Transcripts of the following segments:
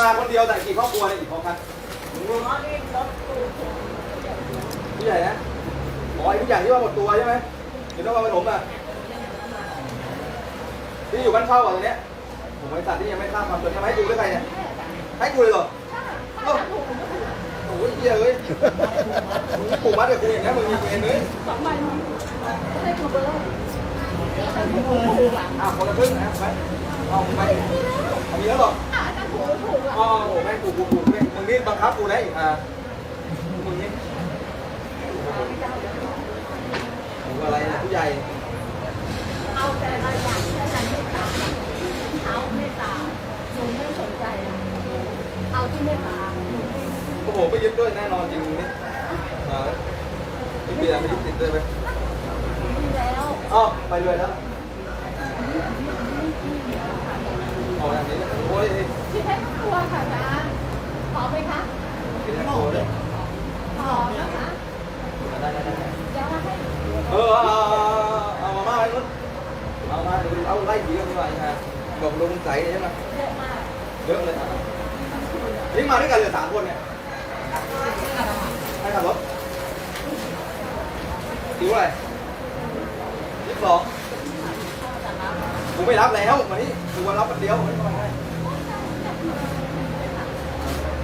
มาคนเดียวแต่กี่ครอบครัวเนี่ยกี่ครอบครัวผู้ใหญ่นะอ๋อไอ้ผู้ใหญ่ที่ว่าหมดตัวใช่ไหมเห็นว่าปฐมอะที่อยู่บ้านเช่าอะตรงเนี้ยผมบริษัทที่ยังไม่ข้ามความจนยังไม่ให้กูหรือใครเนี่ยให้กูเลยเหรอเอ้าโอ้ยเหี้ยเอ้ยมึงผูกมัดกับกูอย่างนี้ยมึงมีเวรเลยอ้าวคนละครึ่งนะไปเอาไปเอามีแล้วเหรออ๋ อโอ้แม่งกูกูกูแม่งมึงนี่บังคับกูนะอีกอะมึงนี่มึงอะไรนะผู้ใหญ่เอาแต่ละอย่างแค่นั้นไม่ตามเอาไม่ตามหนูไม่สนใจเอาที่ไม่ตามหนูไม่โอ้โหไปยึดด้วยแน่นอนจริงมึงนี่อ่าไม่เปลี่ยนไปยึดติดด้วยไหมมีแล้วอ๋อไปด้วยแล้วออกอย่างนี้นะโอ้ย ที่ให้ครัวค่ะนะขอไหมคะ กินแค่โคเลย ขอนะคะ ได้ได้ได้ได้ จะมาให้ เออเอาเอามาม่าให้นุ๊เอามาเอาไล่ผีกันดีกว่าฮะบอกลงใสใช่ไหม เยอะมาก เยอะเลยอะนี่มาด้วยกันเหลือสามคนเนี่ยให้ ขับรถคิวอะไรยี่สิบสองกูไม่รับแล้วมานี่กูมารับคนเดียวไม่ต้องให้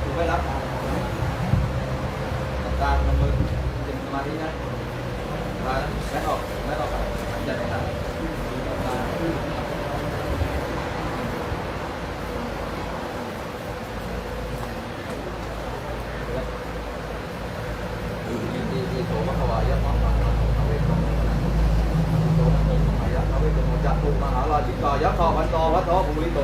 กูไม่รับตารมันมือเป็นสมาธินะมาแล้วออกจัดการดีดีดีโสมะขวายะมะมะมะเอาไว้ตรงนี้นะโสมะโสมะยะเอาไว้ตรงจัตุมหาราชิกายะทอพัตโตภูริโต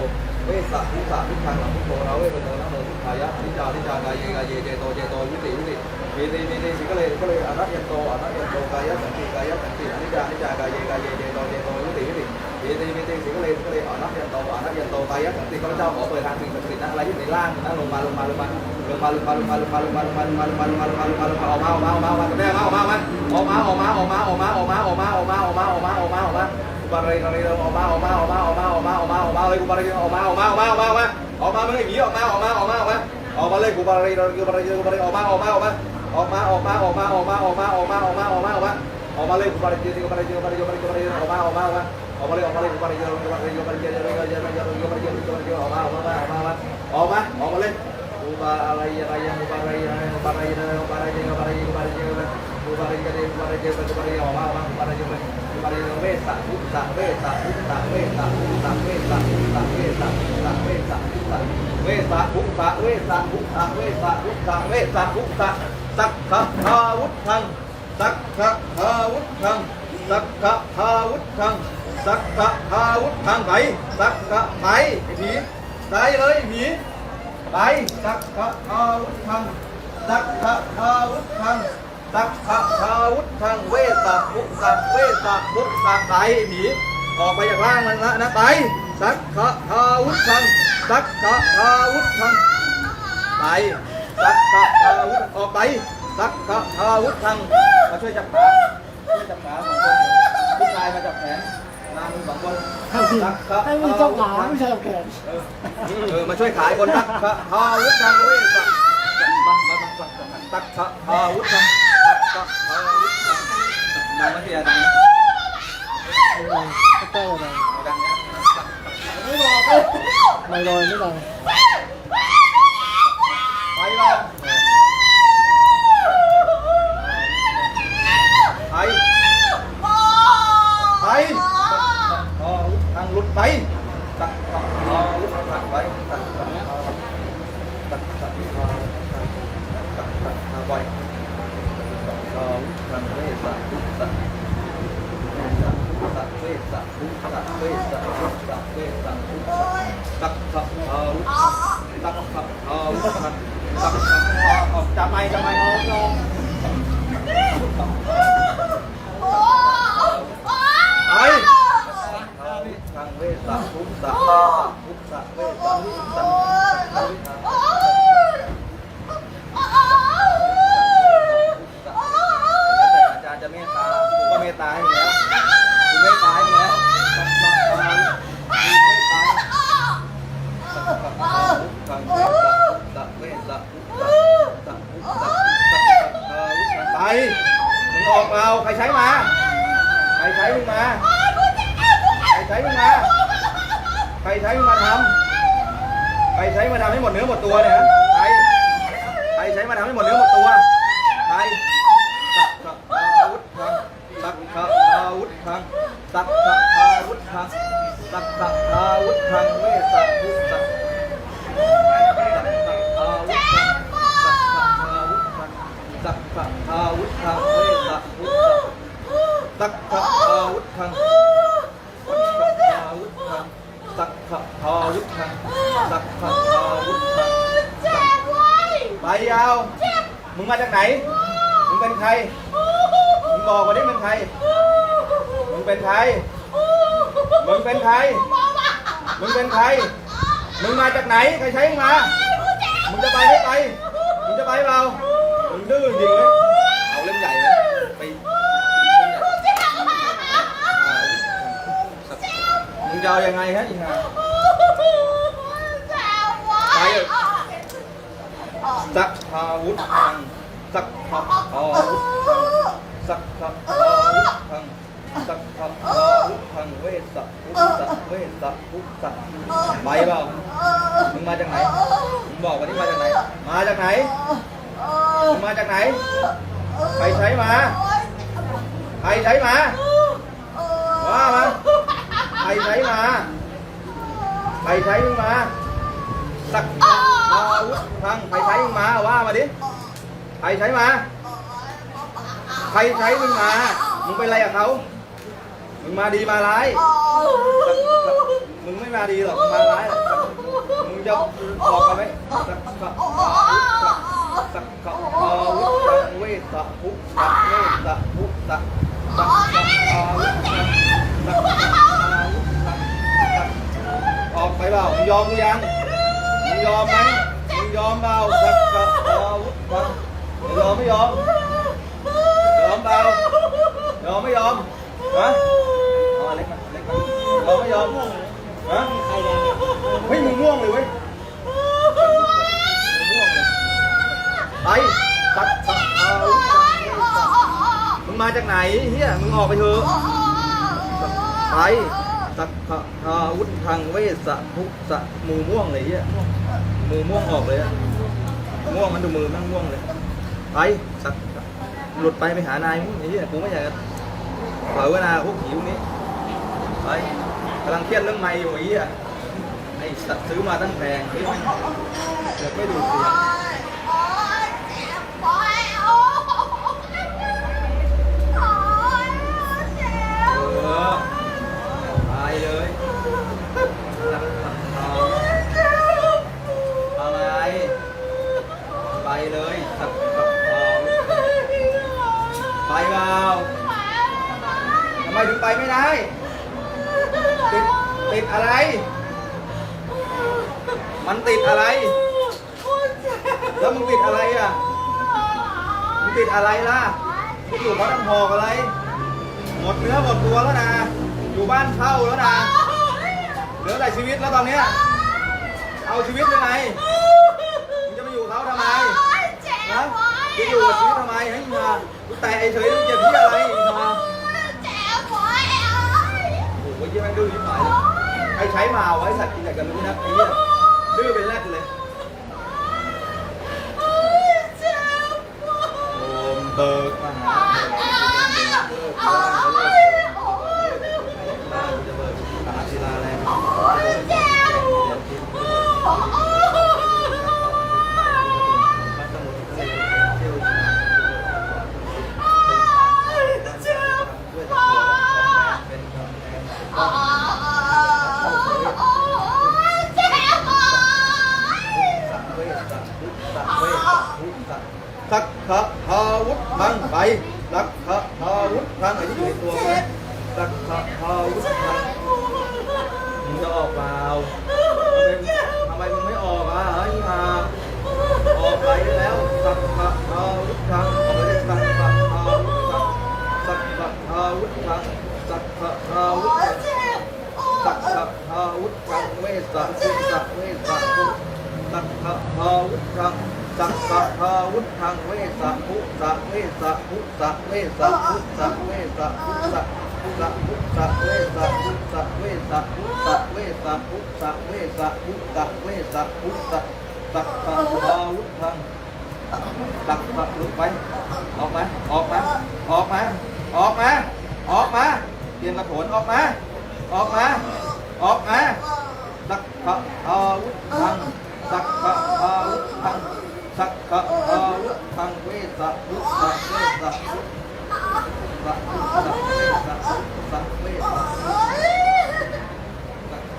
เวสสะวิสะวิชังหลังพุทโธเราเวปโตนะโมทุกขายะอนิจาอนิจจากายเยกายเยเจโตเจโตวิติวิติวิติวิติสิก็เลยก็เลยอนัตยันโตอนัตยันโตกายะสันติกายะสันติอนิจานิจากายเยกายเยเจโตเจโตวิติวิติวิติวิติสิก็เลยก็เลยอนัตยันโตอนัตยันโตกายะสันติข้าพเจ้าขอเปิดทางสิ่งศักดิ์สิทธิ์นะอะไรที่ในล่างนะลงมาลงมาลงมาลงมาลงมาลงมาลงมาลงมาลงมาลงมาลงมาลงมาลงมาลงมาลงมาออกมาออกมาออกมาออกมาแม่มาออกมาออกมาออกมาออกมาออกมาออกมาออกมาออกมาออกมาออกมาออกมาออกมาออกมากูบารีบารีออกมาออกมาออกมาออกมา ออกมาออกมาออกมาเลยกูบารีออกมาออกมาออกมาออกมาออกมาออกมาไม่ให้ผีออกมาออกมาออกมาออกมาออกมาเลยกูบารีกูบารีกูบารีออกมาออกมาออกมาออกมาออกมาออกมาออกมาออกมาออกมาออกมาออกมาออกมาออกมาเลยกูบารีกูบารีกูบารีกูบารีกูบารีออกมาออกมาออกมาออกมาเลยออกมาเลยกูบารีกูบารีกูบารีกูบารีกูบารีกูบารีกูบารีกูบารีกูบารีกูบารีออกมาออกมาเลย ปริเวสะพุทธะเวสะพุทธะเวสะพุทธะเวสะพุทธะเวสะพุทธะเวสะพุทธะเวสะพุทธะเวสะพุทธะเวสะพุทธะเวสะพุทธะสักขะทาวุธังสักขะทาวุธังสักกะทาวุธังสักกะทาวุธังไปสักกะไปหนีไปเลยหนีไปสักกะทาวุธังสักกะทาวุธัง สักขะอาวุธังเวสะบุสะเวสะบุสะไปหนีออกไปจากร่างมันละนะไปสักขะอาวุธังสักขะอาวุธังไปสักขะอาวุธออกไปสักขะอาวุธังมาช่วยจับขาช่วยจับขาสองคนผู้ชายมาจับแขนนางสองคนให้มีสักขะให้มีเจ้าขาไม่ใช่แขนเออเออมาช่วยขายคนตักขะฮาวุธังเวสะมามามามาตักขะฮาวุธังตักขะฮาวุ ก็ดัเสียไม่บอเลยไม่ลอยไม่ดัไปเราไปไปทางลุไป Tamay, tamay, oh, no. มึงเป็นใคร มึงมาจากไหน ใครใช้มึงมา มึงจะไปไม่ไป มึงจะไปเปล่า มึงดื้อจริงเลยเอาเล่มใหญ่เลยไปเล่มใหญ่มึงจะเอายังไงฮะอีห่าไปเถอะสักอาวุธทังสักขะอาวุธทังสักขะอาวุธทัง สักขะอาวุธทังเวสะพุทธะเวสะพุทธะไปเปล่ามึงมาจากไหนมึงบอกวันนี้มาจากไหน มาจากไหนมึงมาจากไหนใครใช้มาใครใช้มาว่ามาใครใช้มาใครใช้มึงมาสักอาวุธทังใครใช้มึงมาว่ามาดิใครใช้มาใครใช้มึงมา มึงเป็นอะไรกับเขา มึงมาดีมาร้ายมึงไม่มาดีหรอกมึงมาร้ายหรอกมึงจะบอกกันไหมสักขะสักขะอาวุธสังเวสะภุสังเวสะภุสักสักขะอาวุธสังสักอาวุธสังสักออกไปเปล่ามึงยอมกูยังมึงยอมไหมมึงยอมเปล่าสักขะอาวุธสังมึงยอมไม่ยอมยอมเปล่ายอมไม่ยอมฮะเอาเล็กมาเล็กมา ยอมไม่ยอมฮะเฮ้ยมึงม่วงเลยเว้ยมึงม่วงเลยไปสักสักเอามึงมาจากไหนเฮียมึงออกไปเถอะไปสักขะอาวุธทางเวสะทุกสะมือม่วงเลยเฮียมือม่วงออกเลยอะม่วงมันดูมือแม่งม่วงเลยไปสักหลุดไปไปหานายมึงไอ้เหี้ยกูไม่อยากจะเผลอเวลาพวกหิวนี้ไป กำลังเครียดเรื่องไม่อยู่ไอ้เหี้ยไอ้สัตว์ซื้อมาตั้งแพงเฮ้ยไม่เดี๋ยวไม่ดูดเสียงเออตายเลยสักสักเอาอะไรไปเลยสักสักเอาไปเปล่าทำไมถึงไปไม่ได้ ติดติดอะไร มันติดอะไร แล้วมึงติดอะไรอะ มึงติดอะไรล่ะมึงอยู่บ้านน้ำหอกอะไร หมดเนื้อหมดตัวแล้วนะ อยู่บ้านเช่าแล้วนะ เหลือแต่ชีวิตแล้วตอนเนี้ย เอาชีวิตยังไงมึงจะไปอยู่เขาทำไมนะจะอยู่กับชีวิตทำไมให้มาแต่ไอ้เฉยมึงเจ็บที่อะไรมา โอ้โหยี่แม่งดื้อยิ่งหายเลยใครใช้มาเอาไว้สัตว์กินอยากจะรู้นะไอ้เหี้ยดื้อเป็นแรดเลยโอมเบิกมหาเบิกบ้านเบิ สะสิสักเวสะพุสักขะาวุธังสักขะาวุธังเวสะพุสัะเวสะพุสัะเวสะพุสัะเวสัพุสะพุสัพุสะเวสะพุสัะเวสะพุสัะเวสะพุสัะเวสะพุสัะเวสะพุสัะสักขะาวุธังสักตักลุกไปออกไหมออกไหมออกไหมออกมาออกมาเตรียมกระโถนออกมาออกมาออกมา sắc khả a út thăng sắc khả a út thăng sắc khả a út thăng quê sắc út sắc quê sắc út sắc sắc sắc sắc quê sắc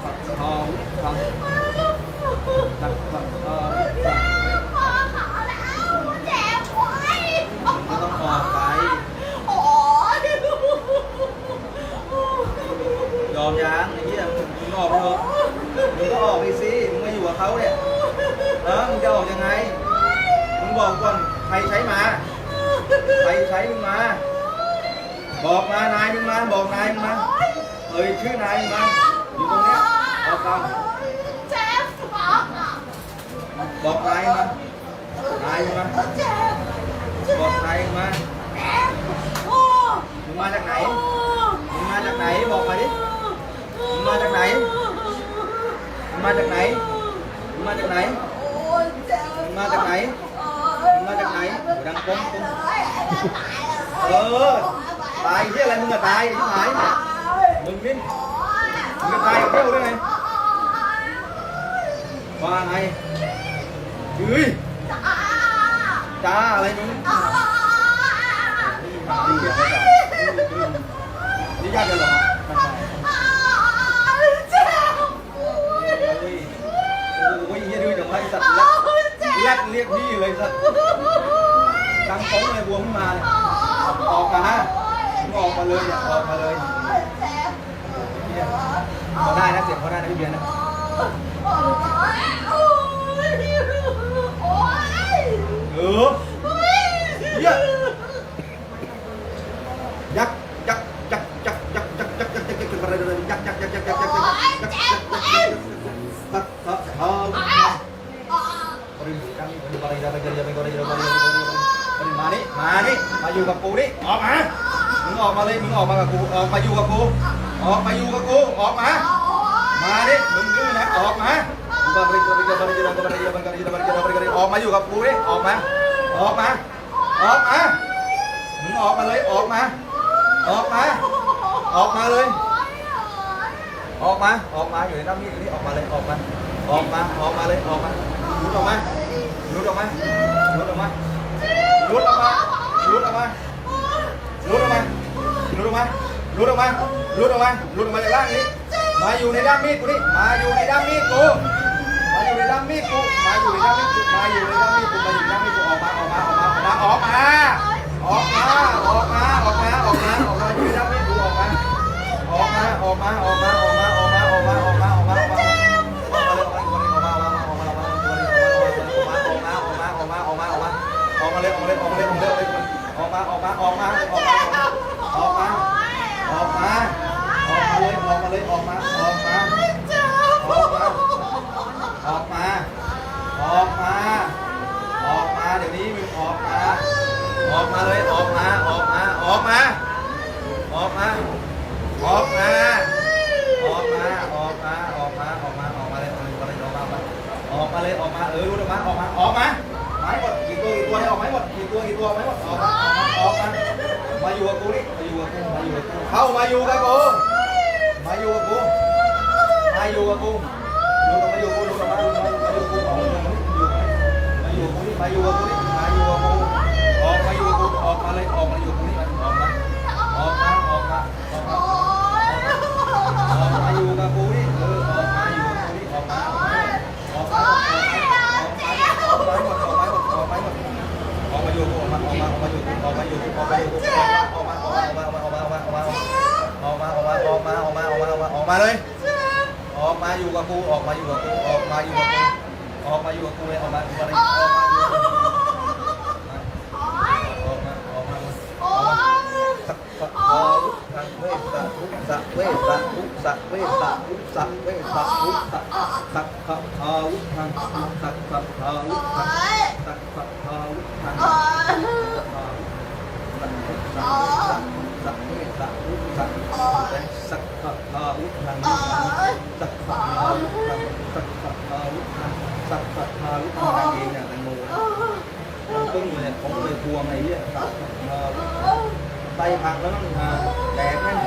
sắc khả a út thăng sắc khả a ออกไปสิมึงมาอยู่กับเขาเนี่ยเออมึงจะออกยังไงมึงบอกก่อนใครใช้มาใครใช้มึงมา บอกมานายมึงมาบอกนายมึงมาเอ่ยชื่อนายมึงมาอยู่ตรงเนี้ยเอกมาบอกนายมึงมานายมึงมาบอกนายมึงมามึงมาจากไหนมึงมาจากไหนบอกมาดิมึงมาจากไหน มาจากไหน มาจากไหน มาจากไหน มาจากไหนดังปงปงเออ ตายเฮียอะไรมึงก็ตายที่หายมึงมิ้นมึงก็ตายเที่ยวได้ไงว่าไงเฮ้ยจ้าอะไรมึงนี่ยากเลยหรอ เลยสักดังโป้งเลยบวมขึ้นมาเลยออกมาฮะออกมาเลยออกมาเลยเนี่ยเขาได้นะเสียงเขาได้นะพี่เบียนนะเออเนี่ัวนี้มาดิมาดิมาอยู่กับกูดิออกมามึงออกมาเลยมึงออกมากับกูออกมาอยู่กับกูออกมาอยู่กับกูออกมามาดิมึงดื้อนะออกมาออกมาอยู่กับกูดิออกมาออกมาออกมาออกมามึงออกมาเลยออกมาออกมาออกมาเลยออกมาออกมาอยู่ในน้ำนี่อยู่นี่ออกมาเลยออกมาออกมาออกมาเลยออกมาออกมา ลุดออกมาลุดออกมาลุดออกมาลุดออกมาลุดออกมาลุดออกมาลุดออกมาลุดออกมาลุดออกมาจากล่างนี้ มาอยู่ในด้ามมีดกูนี่มาอยู่ในด้ามมีดกูมาอยู่ในด้ามมีดกูมาอยู่ในด้ามมีดกูมาอยู่ในด้ามมีดกูมาอยู่ในด้ามมีดกูออกมาออกมาออกมาออกมาออกมา มาออกมาออกมา ออกมา ออกมา ออกมาเลยออกมาเลยออกมา ออกมา ออกมา ออกมา ออกมา ออกมา เดี๋ยวนี้มึงออกมา ออกมาเลย ออกมา ออกมา ออกมา ออกมา ออกมา ออกมา ออกมา ออกมา ออกมา ออกมาเลยออกมาเลยออกมาออกมาเลยออกมา เออรู้ออกมาออกมา ออกมาไม้หมดกี่ตัวกี่ตัวให้ออกไม้หมดกี่ตัวกี่ตัวไม้หมดออกมาออกมา มาอยู่กับกูนี่มาอยู่กับกูมาอยู่กับกูเข้ามาอยู่กับกูมาอยู่กับกูมาอยู่กับกูอยู่กับมาอยู่กูอยู่กับมาอยู่มาอยู่กับกูมาอยู่กูนี่มาอยู่กับกูนี่ อกมาอยู่กูออกมาอยู่ออกมาออกมาออกมาออกมาออกมาออกมาออกมาออกมาออกมาออกมาออกมาออกมาออกมาเลยออกมาอยู่กับกูออกมาอยู่กับกูออกมาอยู่กับกูออกมาอยู่กับกูเลยออกมาออกมาเลยออกมาอยู่กับกูอกมาออกมาออกมาสัพพะทาวุธังเวสะทุสะเวสะทุสะเวสะทุสะเวสะทุสะสัพพะทาวุธังสัพพะทาวุธังสัพพะทาวุธัง สัพพะทาวุธังสัพพะทาวุธังสักเมสักวุสักสักขะทาวุธังสักขะทาวุธังสักขะทาวุธังสักขะทาวุธังเองเนี่ยแตงโมมันตึ้งเลยผมเลยพวงไอ้เนี่ยสักขะทาวุธังไตผักแล้วมันหาแตกนั่น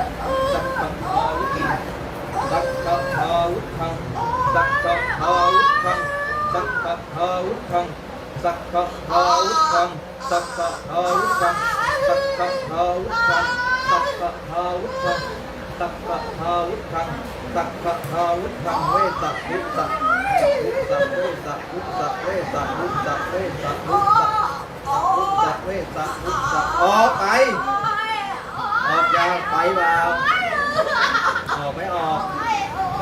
สักขะทาวุธังสักขะทาวุธังสักขะทาวุธังสักขะทาวุธังสักขะทาวุธังสักขะทาวุธัง สักขะทาวุธังสักขะทาวุธังสักขะทาวุธังสักขะทาวุธังเวสักวุสักวุสักเวสักวุสักเวสักวุสักเวสักวุสักวุสักเวสักวุสักออกไปออกยังไปเปล่าออกไม่ออก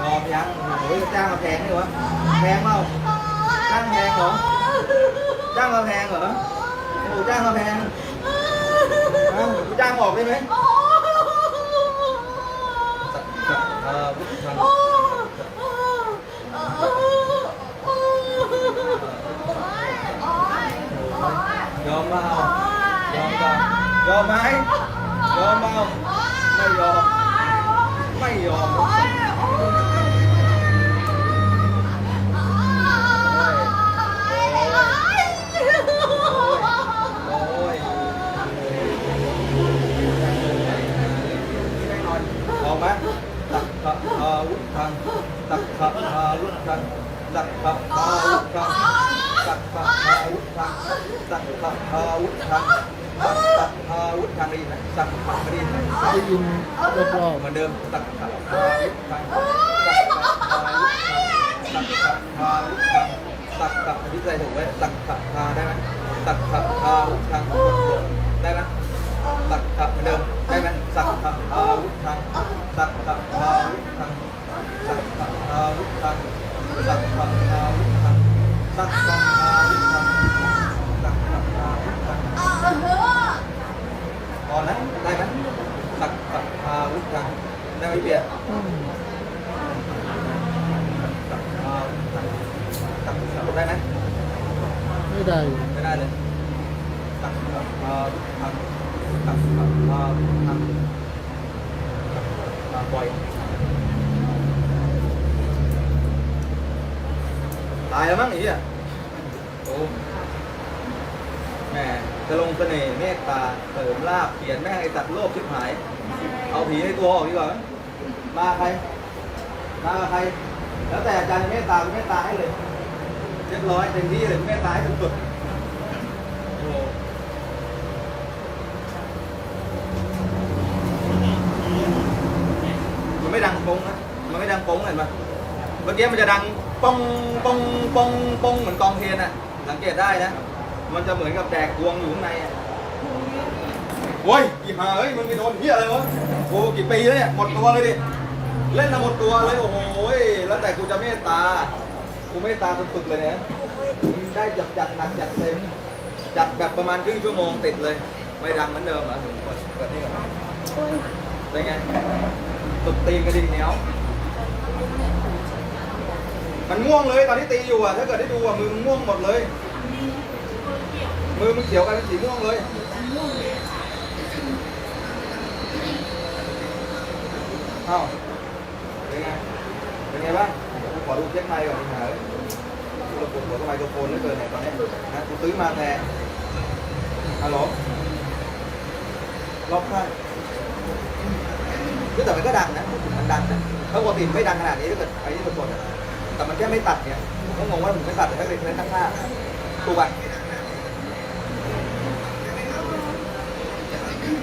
ออกยังโอ้ยจ้างมาแพงนี่วะแพงเปล่าจ้างแพงเหรอจ้างมาแพงเหรอโอ้จ้างมาแพงฮะ กูจ้างออกได้ไหมสักขะทาวุธังยอมเปล่ายอมเปล่ายอมไหมยอมเปล่าไม่ยอม ไม่ยอมโอ้ยออกไหมตักขะทาวุธังตักขะทาวุธังตักขะทาวุธังตักขะทาวุธังตักขะทาวุธังตักขะทาวุธังได้ยินไหมตักขะได้ยินไหม ได้ยินรอบ เหมือนเดิมตักขะทาวุธังตักขะทาวุธังตักขะทาวุธังตักขะที่ใจถูกไหมตักขะทาได้ไหมตักขะทาวุธังได้ไหมตักขะเหมือนเดิมได้ไหมสักขะทาวุธังสักขะทาวุธังสักขะทาวุธังสักขะทาวุธังสักขะทาวุธังสักขะทาวุธังพอนะได้ไหมสักขะทาวุธังได้ไหมเปีย ๆอืม ตักข้าวตักตักตักได้ไหม ไม่ได้ ไม่ได้เลยตักข้าวตักตักข้าวตักตักปล่อยตายแล้วมั้งไอ้เหี้ยโอ้แหมจะลงเสน่ห์เมตตาเสริมลาบเปลี่ยนแม่งไอ้ตัดโลภชิบหาย เอาผีในตัวออกดีกว่าไหมมาใคร มากับใคร แล้วแต่อาจารย์จะเมตตาก็เมตตาให้เลยเรียบร้อยเต็มที่เลยเมตตาให้สุดๆโอ้โหมันไม่ดังปงนะ มันไม่ดังปงเห็นปะเมื่อกี้มันจะดังปองปองปองปองเหมือนกองเทียนอะสังเกตได้นะ มันจะเหมือนกับแดกดวงอยู่ข้างในอะ โว้ยกี่หาเฮ้ยมึงไปโดนเหี้ยอะไรวะโอ้กี่ปีแล้วเนี่ยหมดตัวเลยดิเล่นมาหมดตัวเลยโอ้โหแล้วแต่กูจะเมตตากูเมตตาสุดๆเลยเนี่ยได้จัดจัดหนักจัดเต็มจัดแบบประมาณครึ่งชั่วโมงติดเลย ไม่ดังเหมือนเดิมเหรอะเปิดเปิดนี่ก่อนเป็นไงตุดตีนกระดิ่งเหนียวมันม่วงเลยตอนที่ตีอยู่อะถ้าเกิดได้ดูอะมือมึงม่วงหมดเลย มือมึงเขียวกันเป็นสีม่วงเลย เอ้าเป็นไง เป็นไงบ้างขอดูเช็คไมค์ก่อนดีกว่ากูระบบหัวกับไมโครโฟนเหลือเกินเนี่ยตอนนี้นะกูซื้อมาแพงฮัลโหลรอบข้างคือแต่มันก็ดังนะ มันดังนะถ้าปกติไม่ดังขนาดนี้ถ้าเกิดไอ้นี่สดๆอะแต่มันแค่ไม่ตัดเนี่ยผมก็งงว่าถึงไม่ตัดแต่ถ้าเกิดเล่นข้างหน้าถูกป่ะ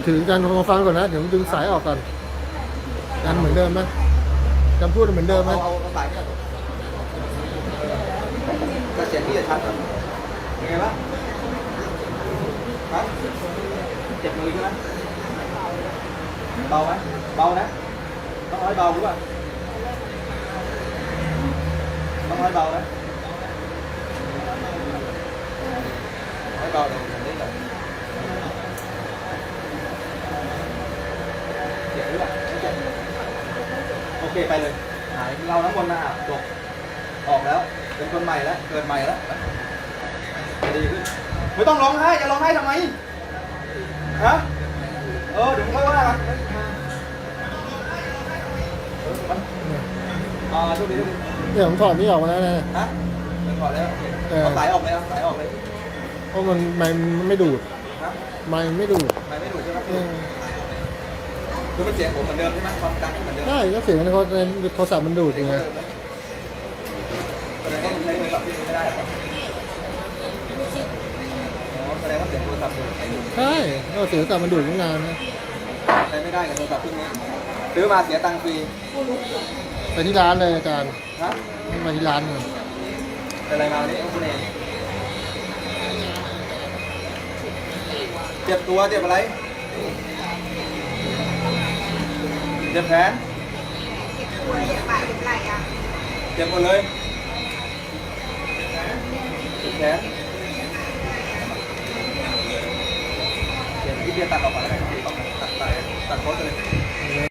ถือการฟังก่อนนะ เดี๋ยวดึงสายออกก่อน กันเหมือนเดิมไหมจำพูดเหมือนเดิมไหมเอาเอาเอาสายเนี่ยแต่เสียงพี่จะชัดก่อนเป็นไงบ้างฮะเจ็บมือใช่ไหมเบาไหมเบานะต้องเอาให้เบาหรือเปล่าต้องเอาให้เบานะให้เบาเดี๋ยวผมนี่ก่อนเจ็บหรือเปล่าไม่เจ็บโอ เคไปเลยหายเราน้ำมนต์มาอาบจบออกแล้ว เป็นคนใหม่แล้ว เกิดใหม่แล้วจะดีขึ้นไม่ต้องร้องไห้จะร้องไห้ทำไมฮะเอเออเดี๋ยวผมค่อยว่ากันเออมันอ่าโชคดีโชคดีเนี่ยผมถอดนี่ออกมาแล้วนะ ฮะเป็นก่อนแล้วโอเคเออ เอาสายออกเลยเอาสายออกเลยเพราะมันมันไม่ดูด ฮะมันไม่ดูด ไม่ไม่ดูดใช่ไหมเออ คือมันเสียงผมเหมือนเดิมใช่ไหมความดังเหมือนเดิมใช่ก็เสียงในโทรในโทรศัพท์มันดูดเสียงไงเหมือนเดิมไหมแสดงว่ามันใช้โทรศัพท์ที่ไม่ได้เหรออ๋อแสดงว่าเสียงโทรศัพท์ไม่ดูดใช่ก็เสียงโทรศัพท์มันดูดตั้งนานนะใช้ไม่ได้กับโทรศัพท์เครื่องนี้ซื้อมาเสียตังค์ฟรีไปที่ร้านเลยอาจารย์ฮะมาที่ร้านเลยเป็นอะไรมาวันนี้คุณเองเจ็บตัวเจ็บอะไร เจ็บแขนเจ็บหมดเลยเจ็บแขนเจ็บที่เบียตัดออกมาแล้วกันตัดตัดตัดตัดโค้ดเลย